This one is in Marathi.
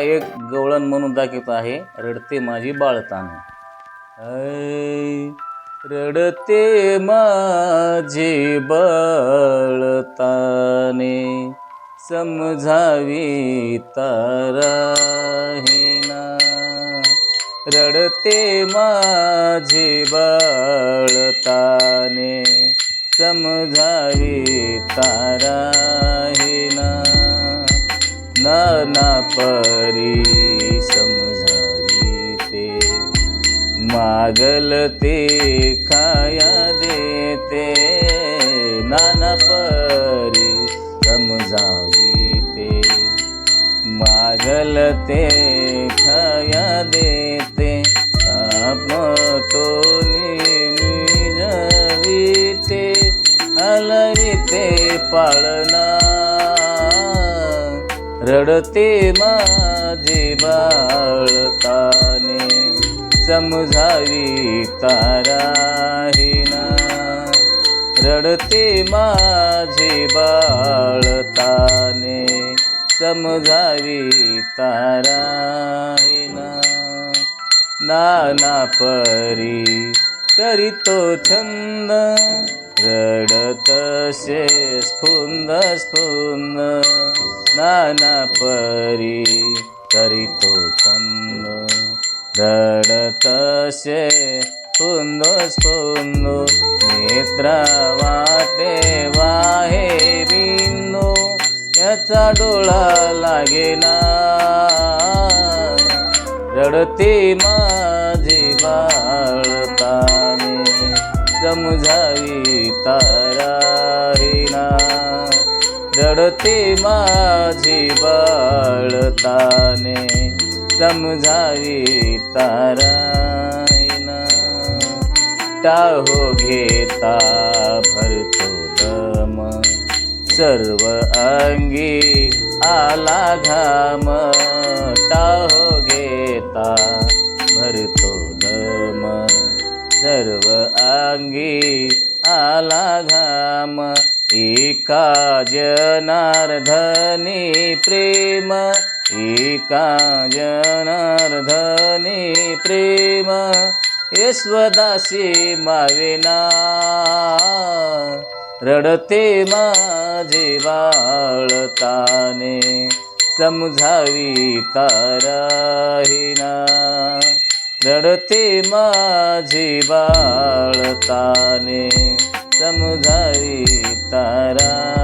एक गवळण म्हणून दाखवत आहे रडते माझी बाळतान. रडते माझी बाळताने समजावी ताराहिना रडते माझे बाळताने समजावी तारा परी समजावी ते मागल ते खाया देते. नाना परी समजावी ते मागल ते खाया देते. आप तो रडते माझे बाळताने समजावी ताराहिना रडते माझे बाळताने समजावी ताराहिना नाना परी करीतो छंद. रडत से स्फुंद स्फुंद. नाना परी करीतो छंद रडत से स्फुंद स्फुंद नेत्रा वाटे वाहे बिंदू याचा डोळा लागेना. रडते माझे बाळताने समजावी ताराहिना रडते माझे बाळताने समजावी तारायना. टाहो घेता भरतो दम सर्व अंगी आला घाम. टाहो घेता भरतो दम सर्व अंगी आला घाम. एका जनार्धनी प्रेम एका जनार्धनी प्रेम यस्वदासी मावेना रडते माझे बाळताने समजावी ताराहिना. रडते माझे बाळताने समजावी तारा